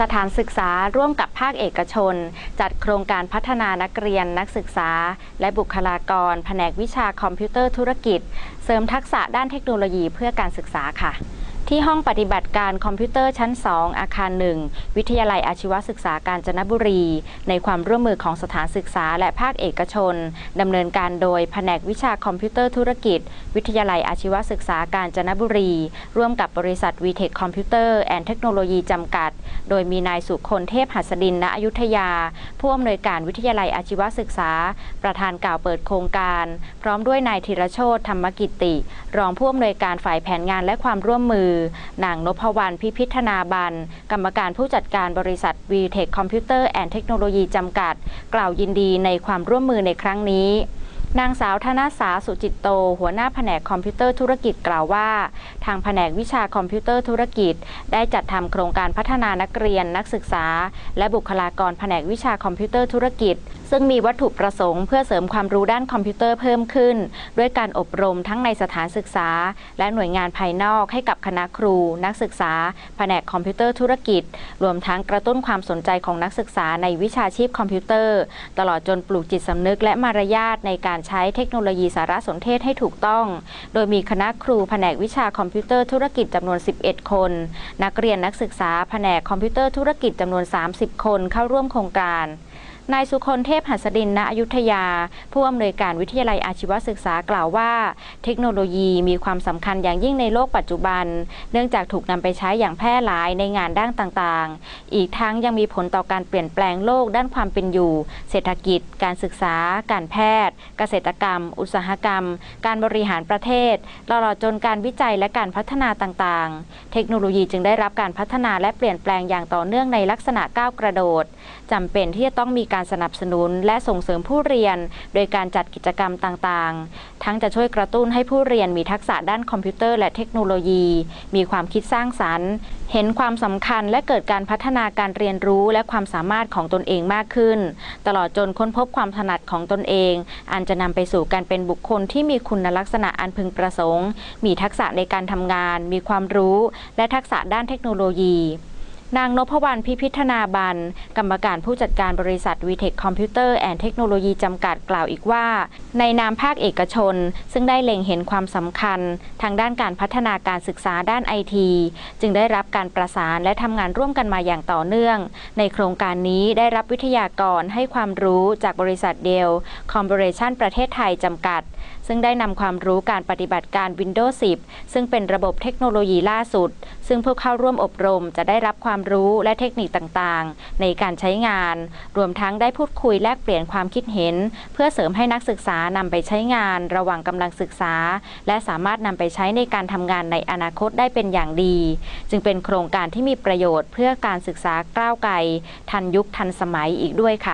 สถานศึกษาร่วมกับภาคเอกชน จัดโครงการพัฒนานักเรียนนักศึกษา และบุคลากร แผนกวิชาคอมพิวเตอร์ธุรกิจ เสริมทักษะด้านเทคโนโลยีเพื่อการศึกษาค่ะ ที่ห้องปฏิบัติการคอมพิวเตอร์ชั้น 2 อาคาร1วิทยาลัยอาชีวศึกษากาญจนบุรี ในความร่วมมือของสถานศึกษาและภาคเอกชนดำเนินการโดยแผนกวิชาคอมพิวเตอร์ธุรกิจ วิทยาลัยอาชีวศึกษากาญจนบุรี ร่วมกับบริษัท VTech Computer and Technology จำกัด โดยมีนายสุคนเทพหัสดินณอยุธยา ผู้อำนวยการวิทยาลัยอาชีวศึกษา ประธานกล่าวเปิดโครงการ พร้อมด้วยนายธีรโชตธรรมกิติ รองผู้อำนวยการฝ่ายแผนงานและความร่วมมือนางนพวรรณพิพิธนาบัน กรรมการผู้จัดการบริษัท VTech Computer and Technology จำกัด กล่าวยินดีในความร่วมมือในครั้งนี้นางสาวธนาสาสุจิตโต หัวหน้าแผนกคอมพิวเตอร์ธุรกิจกล่าวว่า ทางแผนกวิชาคอมพิวเตอร์ธุรกิจ ได้จัดทำโครงการพัฒนานักเรียนนักศึกษา และบุคลากรแผนกวิชาคอมพิวเตอร์ธุรกิจ ซึ่งมีวัตถุประสงค์เพื่อเสริมความรู้ด้านคอมพิวเตอร์เพิ่มขึ้น ด้วยการอบรมทั้งในสถานศึกษา และหน่วยงานภายนอกให้กับคณะครู นักศึกษา แผนกคอมพิวเตอร์ธุรกิจ รวมทั้งกระตุ้นความสนใจของนักศึกษาในวิชาชีพคอมพิวเตอร์ ตลอดจนปลูกจิตสำนึกและมารยาทในการใช้เทคโนโลยีสารสนเทศให้ถูกต้อง โดยมีคณะครูแผนกวิชาคอมพิวเตอร์ธุรกิจจำนวน 11 คน นักเรียนนักศึกษาแผนกคอมพิวเตอร์ธุรกิจจำนวน 30 คนเข้าร่วมโครงการ นายสุคนเทพหัสดินณอยุธยา ผู้อำนวยการวิทยาลัยอาชีวศึกษากล่าวว่า เทคโนโลยีมีความสำคัญอย่างยิ่งในโลกปัจจุบัน เนื่องจากถูกนำไปใช้อย่างแพร่หลายในงานด้านต่างๆ อีกทั้งยังมีผลต่อการเปลี่ยนแปลงโลกด้านความเป็นอยู่ เศรษฐกิจ การศึกษา การแพทย์ เกษตรกรรม อุตสาหกรรม การบริหารประเทศตลอดจนการวิจัยและการพัฒนาต่างๆ เทคโนโลยีจึงได้รับการพัฒนาและเปลี่ยนแปลงอย่างต่อเนื่องในลักษณะก้าวกระโดดจำเป็นที่จะต้องมีการสนับสนุนและส่งเสริมผู้เรียน โดยการจัดกิจกรรมต่างๆ ทั้งจะช่วยกระตุ้นให้ผู้เรียนมีทักษะด้านคอมพิวเตอร์และเทคโนโลยี มีความคิดสร้างสรรค์ เห็นความสำคัญและเกิดการพัฒนาการเรียนรู้และความสามารถของตนเองมากขึ้น ตลอดจนค้นพบความถนัดของตนเอง อันจะนำไปสู่การเป็นบุคคลที่มีคุณลักษณะอันพึงประสงค์ มีทักษะในการทำงาน มีความรู้ และทักษะด้านเทคโนโลยี นางนพวรรณพิพิธนาบัน กรรมการผู้จัดการบริษัท VTech Computer and Technology จำกัดกล่าวอีกว่า ในนามภาคเอกชน ซึ่งได้เล็งเห็นความสำคัญ ทางด้านการพัฒนาการศึกษาด้านไอทีจึงได้รับการประสานและทำงานร่วมกันมาอย่างต่อเนื่อง ในโครงการนี้ได้รับวิทยากรให้ความรู้จากบริษัทเดลคอม p o r a t i o n ประเทศไทยจำกัด ซึ่งได้นำความรู้การปฏิบัติการ Windows 10 ซึ่งเป็นระบบเทคโนโลยีล่าสุด ซึ่งผู้เข้าร่วมอบรมจะได้รับความรู้และเทคนิคต่างๆ ในการใช้งาน รวมทั้งได้พูดคุยแลกเปลี่ยนความคิดเห็น เพื่อเสริมให้นักศึกษานำไปใช้งาน ระหว่างกำลังศึกษา และสามารถนำไปใช้ในการทำงานในอนาคตได้เป็นอย่างดี จึงเป็นโครงการที่มีประโยชน์เพื่อการศึกษาก้าวไกลทันยุคทันสมัยอีกด้วยค่ะ